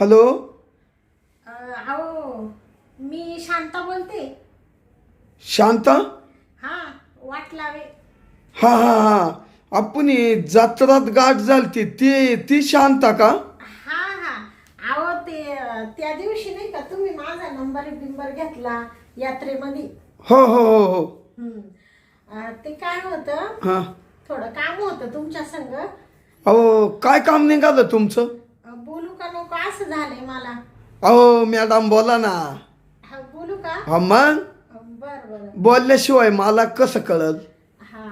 Hello? अहो मी शांता बोलते. शांता? हा वाट लावे. हा हा हा. आपण ही जत्रात गाठ झालती ती ती शांता का? हा हा. अहो ते त्या दिवशी नाही का तुम्ही माझा नंबर बिंबर घेतला यात्रेमध्ये? हो हो हो हो. हम्म. अ, ते काय होतं? हा. थोडं काम होतं तुमच्या संग. अहो काय काम निघालं तुमचं? बोलू का नको असं झालंय मला. अहो मॅडम बोला ना. हा बोलू का? हा मग? बरं बरं. बोलल्याशिवाय मला कसं कळल? हा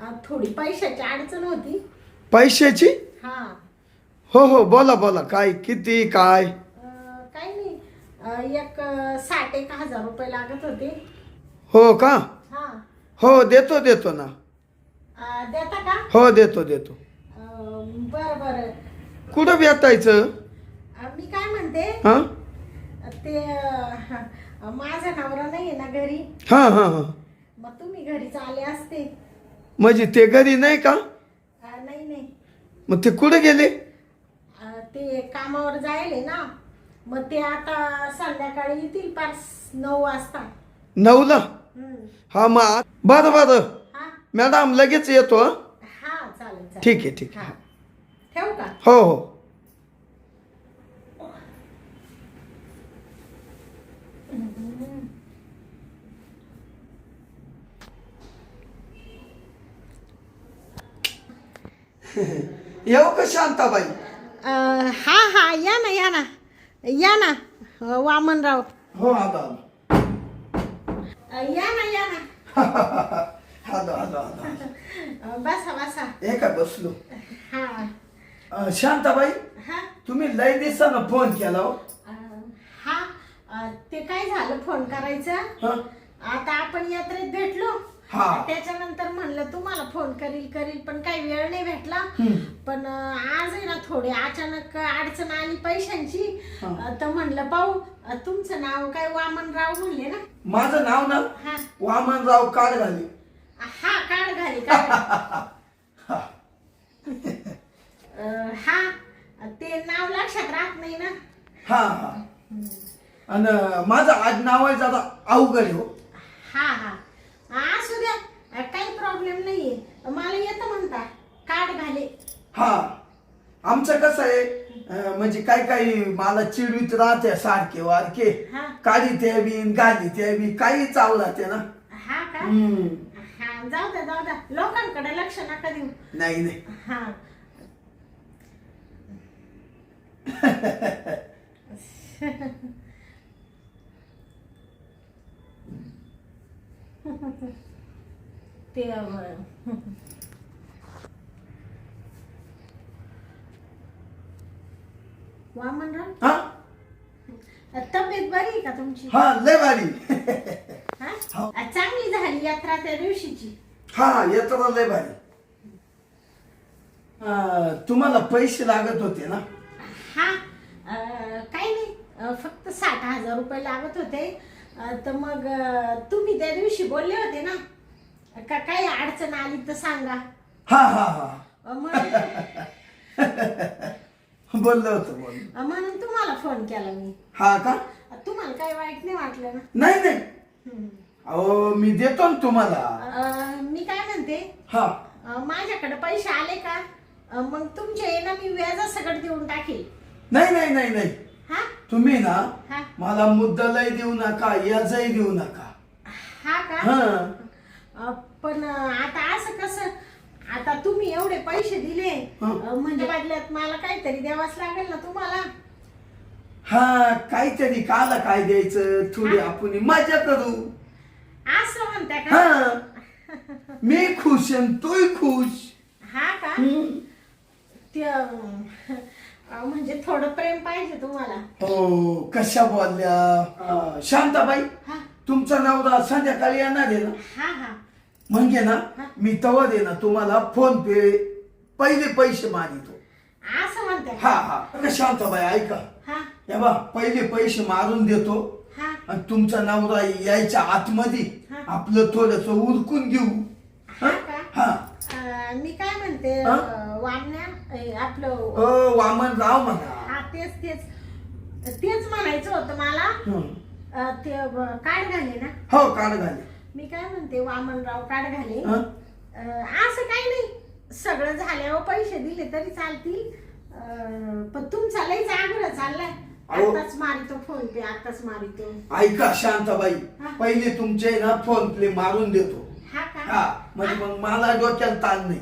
अ, थोडी पैशाची अडचण होती. पैशाची? हा. हो हो बोला बोला. काय किती काय? अ, काही नाही. अ, एक अ, साठ एक हजार रुपये लागत होते. हो का? हा. हो देतो देतो ना. अ, देता का? हो देतो देतो. बरं बरं. कुठं अ, मी काय म्हणते? हा? ते अ, माझा नवरा नाही आहे ना घरी? हा हा हा. मग तुम्ही घरीच आले असते. म्हणजे ते घरी नाही का? अ, नाही नाही. मग ते कुठे गेले? अ, ते कामावर जायले ना. मग ते आता संध्याकाळी येतील पाच नऊ वाजता. नऊला? हम्म. हा मग बरं बरं. हा. मॅडम लगेच येतो हं? हा चालेल चालेल. ठीक आहे ठीक हा. आहे ठेवू का? हो हो. येऊ का शांताबाई? अ, हा हा या ना या ना. या ना अ, वामनराव. हो आलो आलो अ, या ना या ना. आलो आलो आलो अ, बसा बसा. हे काय बसलो? हा. अं, शांताबाई हा? तुम्ही लय दिवसानं फोन केला हो. अ, हा? अ, ते काय झालं फोन करायचं? हं? आता आपण यात्रेत भेटलो. हा. त्याच्यानंतर म्हणलं तुम्हाला फोन करील करील पण काही वेळ नाही भेटला. पण अं, आज आहे ना थोडी अचानक अडचण आली पैशांची. हा. अं, तर म्हणलं पाहू अं, तुमचं नाव काय? वामनराव म्हणले ना. माझं नाव ना? हा. वामनराव काळ घाले हा काढ घाली काढ अं, हा ते नाव लक्षात राहत नाही ना. हा हा. आणि माझं आज नाव आहे जरा अवघड आहे हो. हा हा. असू द्या अं, काही प्रॉब्लेम नाहीये. मला येतं म्हणता काढ घाले. हा. आमचं कसं आहे अं, म्हणजे काही काही मला चिडवीत राहते सारखे वारखे. हा. काढी ते बी गाली ते बी काही चावला ते ना. हा का? हम्म. हा जाऊ द्या जाऊ द्या. लोकांकडे लक्ष नका देऊ. नाही नाही. हा. ते वामनराव हा? तब्येत बरी आहे का तुमची? हा लय भारी. हा? हो. चांगली झाली यात्रा त्या दिवशीची? हा येतो लय भारी. अं, तुम्हाला पैसे लागत होते ना? हा काही नाही. फक्त साठ हजार रुपये लागत होते. तर मग तुम्ही त्या दिवशी बोलले होते ना का काही अडचण आली तर सांगा. हा हा हा. म्हणून बोललो होतो म्हणून तुम्हाला फोन केला मी. हा का? तुम्हाला काही वाईट नाही वाटलं ना? नाही नाही. अहो मी देतो ना तुम्हाला. मी काय म्हणते? हा. माझ्याकडे पैसे आले का? मग तुमचे ना मी व्याजा सगळं देऊन टाकेल. नाही नाही नाही नाही. हा? तुम्ही ना हा. मला मुद्दलही देऊ नका याजही देऊ नका. हा का? हा. अ, पण आता असं कसं आता तुम्ही एवढे पैसे दिले. अ, म्हणजे बदल्यात मला काहीतरी द्यावाच लागेल ना तुम्हाला? हा काहीतरी काला काय द्यायचं थोडी आपण मजा करू. असं म्हणता का? हा. मी खुश आणि तूही खुश. हा का. ते अ, म्हणजे थोडं प्रेम पाहिजे तुम्हाला. हो कशा बोलल्या? शांताबाई हा. तुमचा नवरा संध्याकाळी येणार आहे ना? हा हा. म्हणजे ना. मी तवा दे ना तुम्हाला फोन पे पहिले पैसे मारितो असं म्हणता हा हा. शांताबाई ऐका. हा. या बा पहिले पैसे मारून देतो. हा. आणि तुमचा नवरा यायच्या आतमध्ये हा. आपलं थोडस उरकून घेऊ. हा? का? हा. अ, मी काय म्हणते हा? अ, वामण्या अ, आपलं अ, वामन राव म्हणा. हा तेच तेच. तेच म्हणायचं होतं मला. हं. अं, ते काढ घाले ना. हो काढ घाले. मी काय म्हणते वामनराव काढ घाले. हं? अं, असं काही नाही. सगळं झाल्यावर पैसे दिले तरी चालतील. अं, पण तुमचा लईच आग्रह चाललाय. अहो. आताच मारितो फोन पे आताच मारितो. ऐका शांताबाई. हा. पहिले तुमचे ना फोन प्ले मारून देतो. हा का? हा म्हणजे मग मला डोक्याला ताण नाही.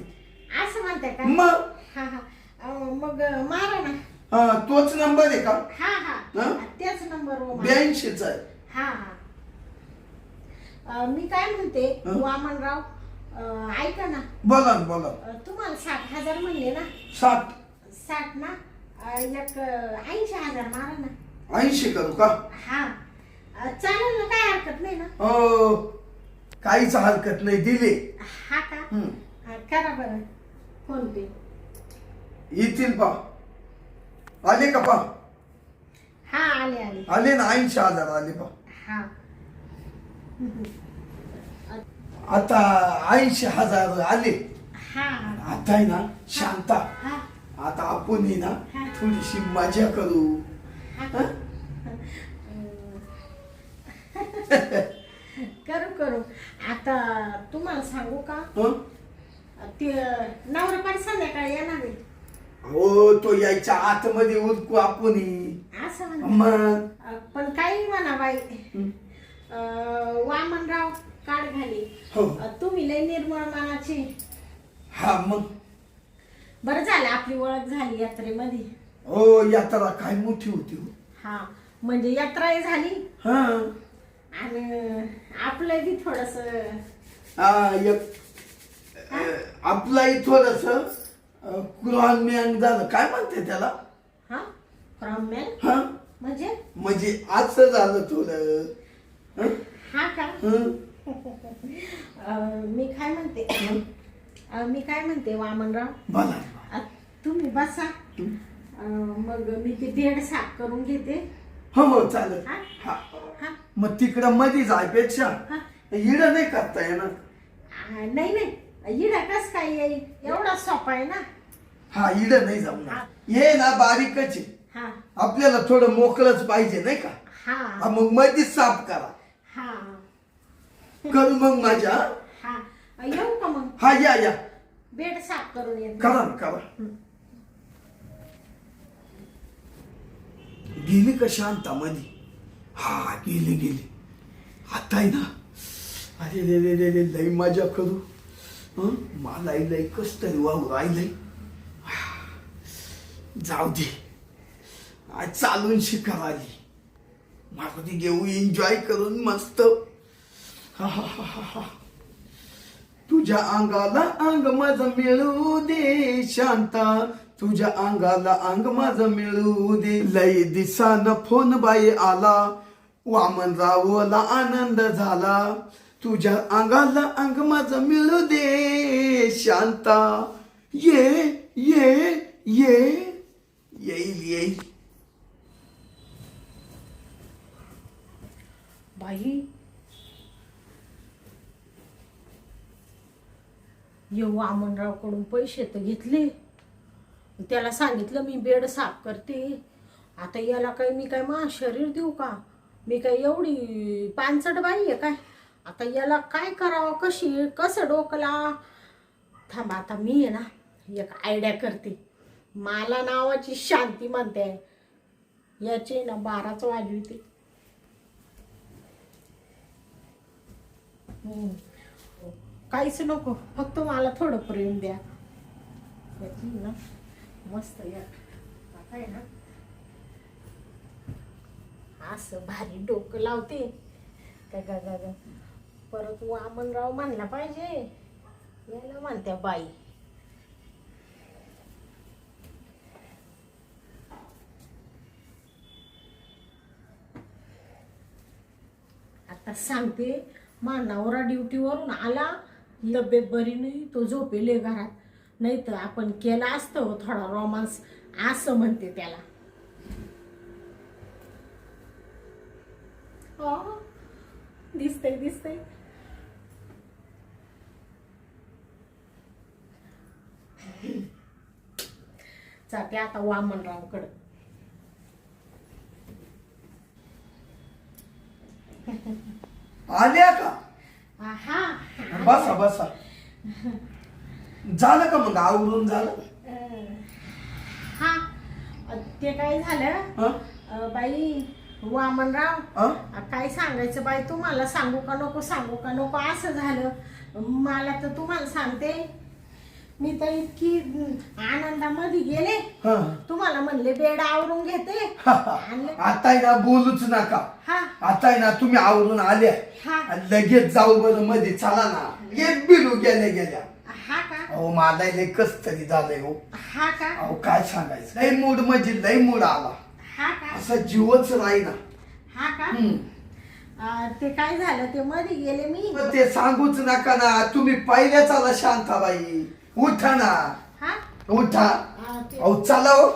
असं म्हणते का? मग? हा हा. मग मारा ना. हा, तोच नंबर आहे का? हा हा. हा? त्याच नंबरवर मारा. ब्याऐंशीच आहे. हा हा. अं, मी काय म्हणते हं? वामनराव अं, ऐका ना. बोला ना बोला. अं, तुम्हाला साठ हजार म्हणले ना? साठ. साठ ना? अं, एक ऐंशी हजार मारा ना. ऐंशी करू का? हा. अं, चालेल ना काय हरकत नाही ना? हो काहीच हरकत नाही दिले. हा का? हं. अं, करा बरं. पे येतील पा. आले का पा? हा आले आले. आले ना ऐंशी हजार आले पा. हा. आता ऐंशी हजार आले. हा. आता आहे ना शांता. हा. आता आपण आहे ना हा. थोडीशी मजा करू. हा. हं? करू करू. आता तुम्हाला सांगू का? हं? ते नवरा पण संध्याकाळी येणार आहे. हो तो यायच्या आतमध्ये उरकू आपण. असं मग? पण काही म्हणा बाई. अं, वामनराव काढ घाली हो. अं, तुम्ही लय निर्मळ मनाची. हा मग? बरं झालं आपली ओळख झाली यात्रेमध्ये. हो यात्रा काय मोठी होती हो. हा म्हणजे यात्राही झाली. हा. आणि आपलं बी थोडस हा, एक अ, आपलाही थोडस मॅन झालं. काय म्हणते त्याला? हा? हा? म्हणजे? म्हणजे असं झालं थोडं. हं? हा का? हं? अं, मी काय म्हणते? अं, मी काय म्हणते वामनराव? बोला. अं, तुम्ही बसा? अं, मग मी ते बेड साफ करून घेते. हो हो चालेल. हा? हा. हा? मग तिकडं मध्ये जायपेक्षा हा? इड नाही करता येणार. नाही नाही. इडा कस काय येईल? एवढा सोपा आहे ना? हा इड नाही जमणार ये ना बारीकच आहे. हा. आपल्याला थोडं मोकळच पाहिजे नाही का? हा. हा, मग मध्येच साफ करा. हा. करू मग माझ्या? हा. अं, येऊ का मग? हा या या. बेड साफ करून येते. करा ना करा. गेली का शांतामध्ये हा गेली गेली. आता आहे ना? अरे रे रे रे रे लई मजा करू. मला मलाही कस तरी वाहू राहिलंय जाऊ दे. आज चालून शिकार आली. मारुती घेऊ एन्जॉय करून मस्त. हा हा हा हा तुझ्या अंगाला अंग माझं मिळू दे शांता. तुझ्या अंगाला अंग माझं मिळू दे. लय दिसान फोन बाई आला. वामनरावला आनंद झाला. तुझ्या अंगाला अंग माझं मिळू दे शांता. ये ये ये. येईल येईल. बाई. येऊ वामनरावकडून पैसे तर घेतले. त्याला सांगितलं मी बेड साफ करते. आता याला काय मी काय मा शरीर देऊ का? मी काय एवढी पानसट बाई आहे काय? आता याला काय करावं कशी कसं डोकला? थांबा आता मी आहे ना एक आयडिया करते. मला नावाची शांती म्हणते. याची ना बाराच वाजविते हम्म. काहीच नको फक्त मला थोडं प्रेम द्या. याची ना मस्त या आता आहे ना. असं भारी डोकं लावते. काय गा गा परत वामनराव म्हणला पाहिजे. याला म्हणत्या बाई. आता सांगते मानावरा ड्युटीवरून आला तब्येत बरी नाही तो झोपेले घरात. नाही तर आपण केला असतं थोडा रोमांस असं म्हणते त्याला. हो दिसतंय दिसतंय. जाते आता वामनरावकडं. आल्या का? हा. बसा बसा. झालं का मग? आवरून झालं? हा. ते काय झालं? बाई वामनराव काय सांगायचं बाई? तुम्हाला सांगू का नको सांगू का नको? असं झालं. मला तर तुम्हाला सांगते. मी तर इतकी आनंदामध्ये गेले. हं. तुम्हाला म्हणले बेड आवरून घेते. आणलं आता आहे ना बोलूच नका. हा. आता आहे ना तुम्ही आवरून आल्या. हा. आणि लगेच जाऊ बरं मध्ये. चला ना. एक बिलू गेल्या गेल्या. हा का? अहो मला लय कस तरी झालंय हो. हा का? अहो काय सांगायचं? लय मूड म्हणजे लय मूड आला. हा का? असा जीवच राहीना. हा का? हम्म. अ, ते काय झालं? ते मध्ये गेले मी. मग ते सांगूच नका ना. तुम्ही पहिल्या चला शांताबाई. उठा ना हा? उठा. अ, ते अहो चला हो.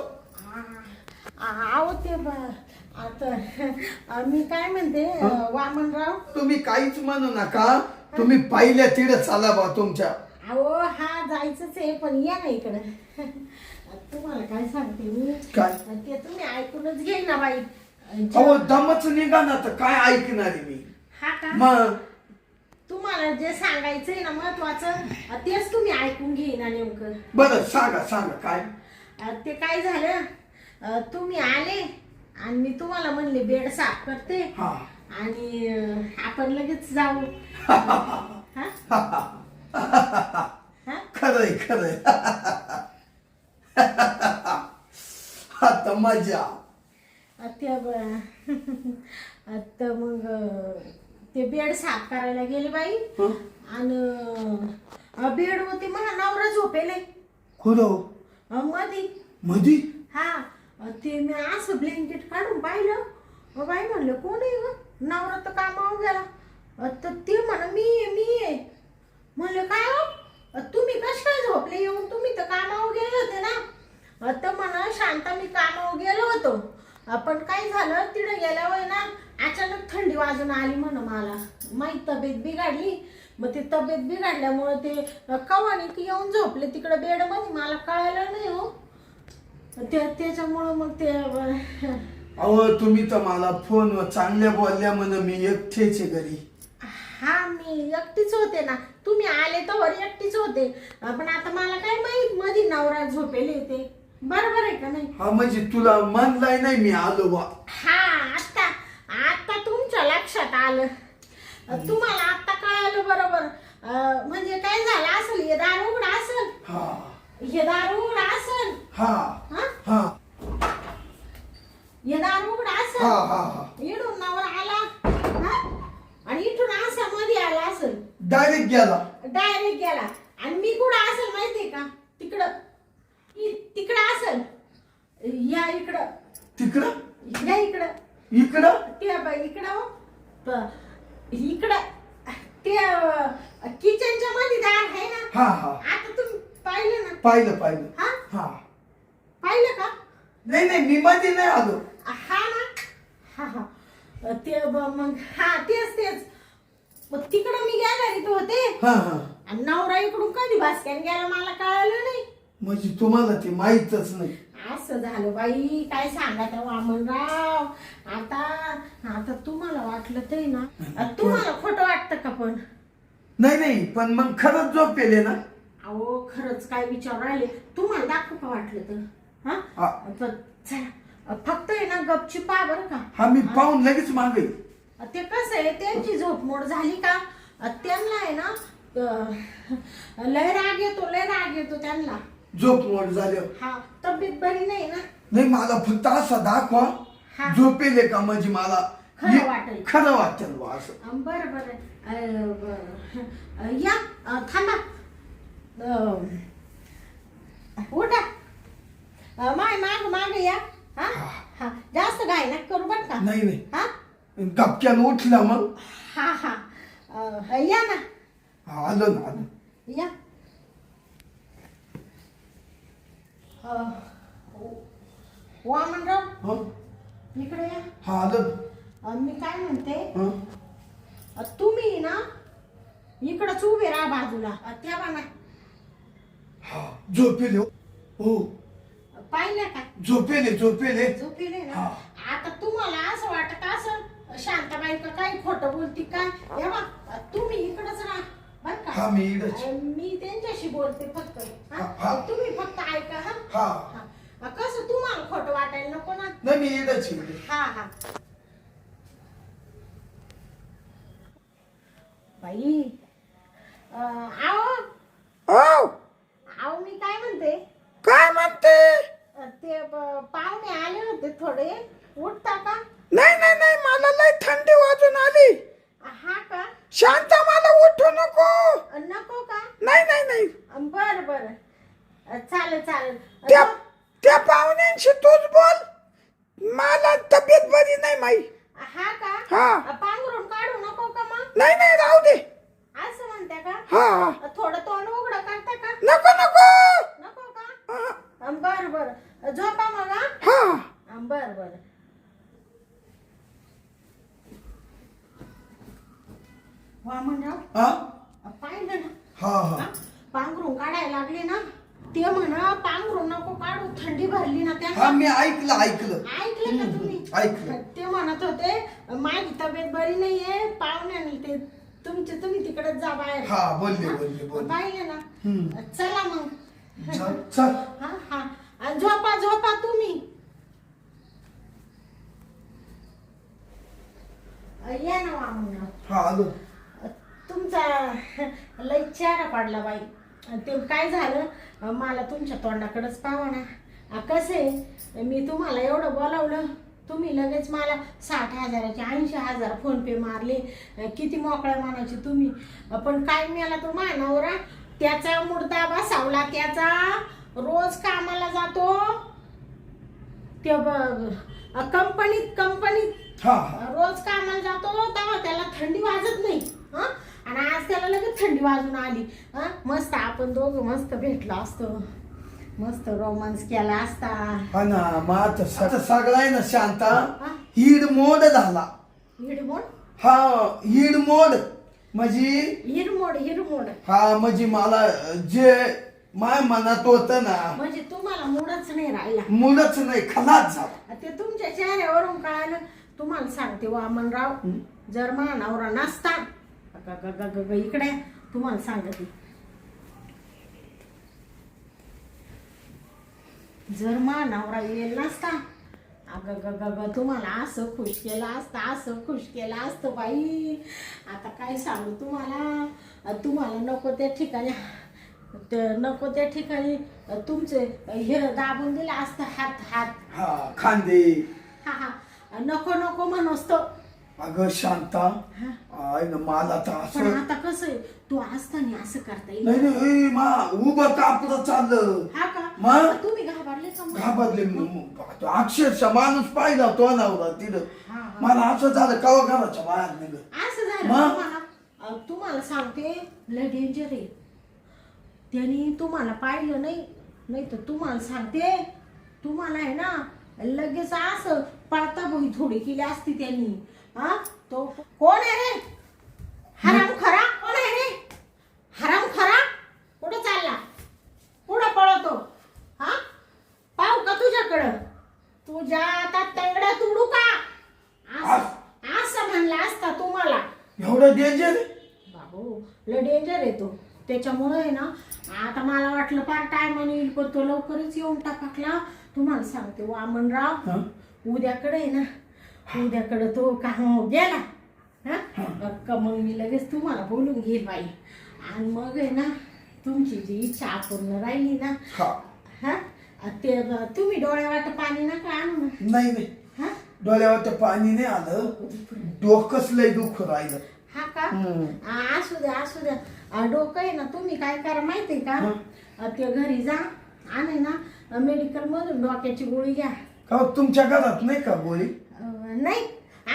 आहो ते ब- आता अ, मी काय म्हणते अ, वामनराव? तुम्ही काहीच म्हणू नका. तुम्ही पहिल्या तिकडे चला बा तुमच्या. अहो हा जायचंच आहे पण या ना इकडं. तुम्हाला काय सांगते मी? काय? ते तुम्ही ऐकूनच घेई ना बाई. अहो दमच निघा ना तर काय ऐकणार आहे मी? हा का? मग? तुम्हाला जे सांगायचंय ना महत्वाचं तेच तुम्ही ऐकून घेईना नेमकं. बरं सांगा सांगा काय? अ, ते काय झालं? अ, तुम्ही आले आणि मी तुम्हाला म्हणले बेड साफ करते हा. आणि अ, आपण लगेच जाऊ. हा? हा? खरंय खरंय. आता मजा. ब- आता मग अ, ते बेड साफ करायला गेले बाई. हं? आणि बेड होते मला नवरा झोपेले. खुरो अ, मधी. मधी? हा. अ, ते मी असं ब्लँकेट काढून पाहिलं. अ, बाई म्हणलं कोण आहे ग? नवरा तर कामावर गेला. अ, तर ते म्हण मी आहे, मी आहे. म्हणलं काय हो? अ, तुम्ही कश काय झोपले? येऊन तुम्ही तर कामावर गेले होते ना. अ, तर म्हणा शांता मी कामावर गेलो होतो. अ, पण काय झालं? तिकडे गेल्यावर ना अचानक थंडी वाजून आली म्हण मला. माझी तब्येत बिघडली. मग ती तब्येत बिघडल्यामुळे ते कवानी की येऊन झोपले. तिकडे बेडमध्ये मला कळालं नाही हो. ते त्याच्यामुळं मग ते अहो तुम्ही तर मला फोनवर चांगल्या बोलल्या म्हण मी एकटेच आहे घरी. हा मी एकटीच होते ना. तुम्ही आले तर एकटीच होते. पण आता मला काय माहीत? मधी नवरा झोपेले ते बरोबर आहे का नाही? हा म्हणजे तुला म्हणलाय नाही मी आलो बा. हा आता आता तुमच्या लक्षात आलं. तुम्हाला आता कळालं बरोबर. म्हणजे काय झालं असेल? हे दार उघड असेल? हा. दार उघड असेल? हा. दार उघड असेल? इडून नवरा आला? आणि इथून असा मध्ये आला असेल. डायरेक्ट गेला. डायरेक्ट गेला. आणि मी कुठं असेल माहितीये का? तिकडं. तिकडं असेल. या इकडं. तिकडं? या इकडं. इकडं? ते ब- इकडं हो. प- इकडं ते किचनच्या मध्ये दार आहे ना. हा हा. आता तुम्ही पाहिलं ना? पाहिलं पाहिलं. हा? हा. पाहिलं का? नाही नाही मी मध्ये नाही आलो. हा ना? हा हा. ते ब- मग हा तेच तेच. मग तिकडं मी गॅलरीत होते. हा हा. आणि नवरा इकडून कधी बास्क्यान गेला मला कळालं नाही. म्हणजे तुम्हाला ते माहीतच नाही. असं झालं. बाई काय सांगा त्या वामनराव आता आता तुम्हाला वाटलं ते ना अ, तुम्हाला खोटं वाटतं का पण? नाही नाही पण मग खरंच झोपेले ना? अहो खरंच काय विचार राहिले? तुम्हाला दाखवू का वाटलं तर? हा? हा. चला अ, फक्त आहे ना गपची पा बरं का. हा मी पाहून लगेच मागे. ते कसं आहे त्यांची झोपमोड झाली का? त्यांना आहे ना अ, लय राग येतो लय राग येतो त्यांना. झोप मोड झाल्यावर हा तब्येत बरी नाही ना? नाही मला फक्त असा दाखवा. हा. झोपेले का म्हणजे मला खरं ये- वाटेल. खरं वाटेल बा असं. अं, बरं बरं. अं, बरं. अं, या अं, थांबा. अं, उठा. अं, माय माग माग या. हा. हा. जास्त घाई नका करू बरं का? नाही नाही. हा? गपक्यान उठला मग. हा हा. अं, या ना. हा, आलो ना आलो. या अं, वामनराव हं? इकडे या हा आलो. अं, मी काय म्हणते हं? अ, तुम्ही ना इकडंच उभे राहा बाजूला अ, त्या बाना हा झोपेले हो. हो पाहिलं का झोपेले झोपेले झोपेले ना हा. आता तुम्हाला असं वाटत असं शांताबाई का काय खोटं बोलती काय हे बा तुम्ही इकडच राहा बर हा मी इडच अं, मी त्यांच्याशी बोलते फक्त. हा? हा, हा. तुम्ही फक्त ऐका हा? हा. हा. अं, कसं तुम्हाला खोटं वाटायला नको ना? नाही मी इडच हा हा. बाई अं, आओ हो आओ मी काय म्हणते? काय म्हणते? अं, ते ब- पाहुणे आले होते थोडे. उठता का? नाही नाही नाही मला लय थंडी वाजून आली. हा का? शांत मला उठू नको अं, नको का नाही नाही नाही अं, बरं बरं चालेल चालेल. त्या त्या पाहुण्यांशी तूच बोल. मला तब्येत बरी नाही माई. हा का? हा. अं, पांघरून काढू नको का मग? नाही नाही राहू दे. असं म्हणते का? हा हा. थोडं तोंड उघडं करता का? नको नको. नको का? हा, बरं बरं. झोपा मग हा. हा. बरं बरं. वामनराव हा? अं, पाहिलं ना? हा हा? हा? पांघरून काढायला लागले ना? ते म्हणा पांघरून नको काढू थंडी भरली ना हा त्यांना मी ऐकलं ऐकलं. ऐकलं का तुम्ही? ऐकलं. ते म्हणत होते माझी तब्येत बरी नाहीये पाहुण्याने ते तुमचे तुम्ही तिकडे जा बाहेर. हा बोलले बोलले बोलले. पाहिले ना. चला मग. चल चल हा हा. आणि झोपा झोपा तुम्ही. या ना हा आलो. तुमचा लय चेहरा पडला बाई. ते काय झालं? मला तुमच्या तोंडाकडेच पाहा ना. कसं आहे? मी तुम्हाला एवढं बोलावलं तुम्ही लगेच मला साठ हजाराचे ऐंशी हजार फोन पे मारले. किती मोकळ्या मानाचे तुम्ही. पण काय मिळाला तो मानवरा त्याचा मुर्दा बसावला त्याचा रोज कामाला जातो. ते कंपनीत कंपनीत हा. रोज कामाला जातो तेव्हा त्याला थंडी वाजत नाही. हं? आणि आज त्याला लगेच थंडी वाजून आली. हं? मस्त आपण दोघं मस्त भेटलो असतो. मस्त रोमांस केला असता. हा ना ना शांता? हीड मोड झाला. हिरमोड हा हीड मोड. म्हणजे? हिरमोड हिरमोड हा म्हणजे मला जे माय मनात होत ना म्हणजे तुम्हाला मूडच नाही राहिला. मुलंच नाही खलास झाला. ते तुमच्या चेहऱ्यावरून कळालं. तुम्हाला सांगते वामनराव जर मा नवरा नसता ग- ग- ग- ग- ग- इकडे तुम्हाला सांगते. जर मा नवरा येईल नसता अगं ग ग ग तुम्हाला असं खुश केलं असतं असं खुश केलं असतं बाई. आता काय सांगू तुम्हाला? तुम्हाला नको त्या ठिकाणी नको त्या ठिकाणी तुमचे हे दाबून दिलं असतं हात हात. हा खांदे. हा हा. नको नको म्हणतो अगं शांता. हा. आय ना मला तर पण असं आता कसं आहे तू असताना असं करता येईल नाही नाही ए, मा उभं कापलं चाललं? हा का? मग? तुम्ही घाबरले का मग? घाबरले म- अक्षरशः माणूस पाहिला तो नवरा तिथं. हा, हा. मला असं झालं कवा घराच्या बाहेर निघत असं झालं? मग? तुम्हाला अ, तुम्हाला सांगते लय डेंजर आहे. त्यांनी तुम्हाला पाहिलं नाही नाही तर तुम्हाला सांगते तुम्हाला आहे ना लगेच असं पळता थोडी केली असती त्यांनी. हा? तो कोण आहे हराम खरा? कोण आहे रे? हराम खरा? कुठं चालला? कुठं पळतो? हा? पाहू का तुझ्याकडं? तुझ्या आता तंगड्या तुडू का? असं असं म्हणला असता तुम्हाला. एवढं डेंजर बाबू लय डेंजर आहे तो. त्याच्यामुळे आहे ना आता मला वाटलं पार टायमाने येईल पण तो लवकरच येऊन टाकला तुम्हाला सांगते वामनराव उद्याकडे आहे ना उद्याकडे तो का गेला हा? का मग मी लगेच तुम्हाला बोलून घेईल बाई. आणि मग आहे ना तुमची जी इच्छा अपूर्ण राहिली ना हा. हा? ते तुम्ही डोळ्यावाट पाणी नका आणू ना. नाही नाही. हा? डोळ्यावर पाणी नाही आलं. डोकंच लय दुःख राहिलं. हा का. आ, असू द्या असू द्या. आ, डोकं आहे ना तुम्ही काय करा माहितीये का? हं. आ, ते घरी जा आणि ना मेडिकल मधून डोक्याची गोळी घ्या. का हो, तुमच्या घरात नाही का गोळी? नाही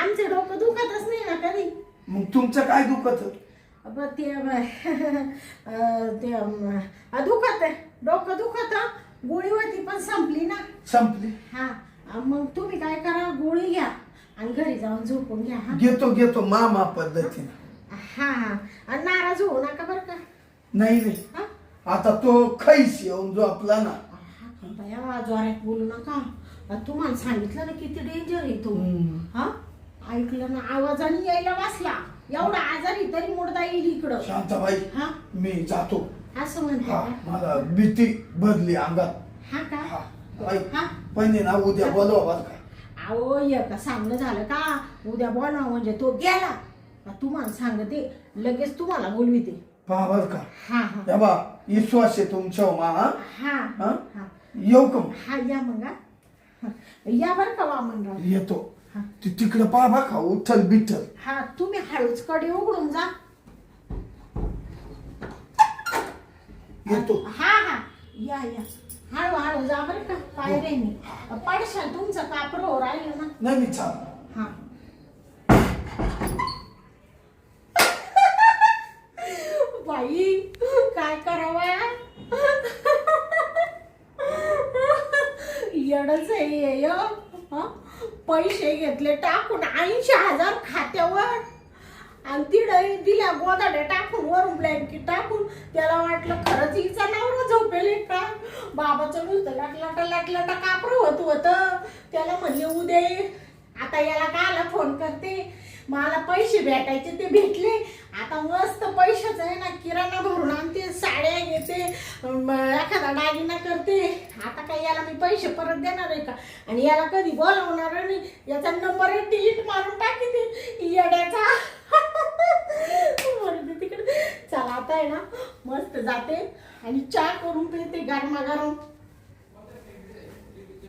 आमचं डोकं दुखतच नाही ना कधी. मग तुमचं काय दुखत? ब ते अ, ते दुखत आहे. डोकं दुखत गोळी होती पण संपली ना. संपली. हा मग तुम्ही काय करा गोळी घ्या आणि घरी जाऊन झोपून घ्या हा. घेतो घेतो मामा पद्धतीनं. हा हा. आणि नाराज होऊ नका बरं का. नाही नाही. हा? आता तो खैस येऊन जो आपला ना बया जोरात बोलू नका. तुम्हाला सांगितलं ना किती डेंजर आहे तो. हा? ऐकलं ना आवाजाने यायला बसला. एवढा आजारी तरी मोडता येईल इकडं. शांताबाई हा? मी जातो. असं म्हणते हा? मला भीती भरली अंगात. हा का? हा बाई, हा? पण आहे ना उद्या बोलवा बरं का? अहो का सांगणं झालं का? उद्या बोला म्हणजे तो गेला. का तुम्हाला सांगते लगेच तुम्हाला बोलविते. पहा बर का? हा हा. या बा विश्वास आहे तुमच्या मा हा? हा हा? हा. येऊ का मग? हा या मग हा. हा. या बरं का वामनराव? येतो. हा. ती तिकडं पहा बा का उठल बिठल हा तुम्ही हळूच कडे उघडून जा. येतो. हा हा. या या. हळू हळू जा बरं का पायऱ्याने पडशाल तुमचं कापरो राहिलं ना. नाही मी चाल हा. बाई काय करावा? येडच आहे हे, य. पैसे घेतले टाकून ऐंशी हजार खात्यावर. आणि तिडे दिल्या गोदाडे टाकून वरून ब्लँकेट टाकून. त्याला वाटलं खरंच हिचा नवरा झोपेले का? बाबाचं नुसतं लाटलाटा लाटलाटा कापरं होत होतं. त्याला म्हणले उद्या आता याला काला फोन करते? मला पैसे भेटायचे ते भेटले. आता मस्त पैशाचं आहे ना किराणा भरून आणते साड्या घेते एखादा दागिना करते. आता काय याला मी पैसे परत देणार आहे का? आणि याला कधी बोलवणार नाही. याचा नंबर डिलीट मारून टाकते येड्याचा. तिकडे. चला आता आहे ना मस्त जाते. आणि चहा करून पिते गरमागरम.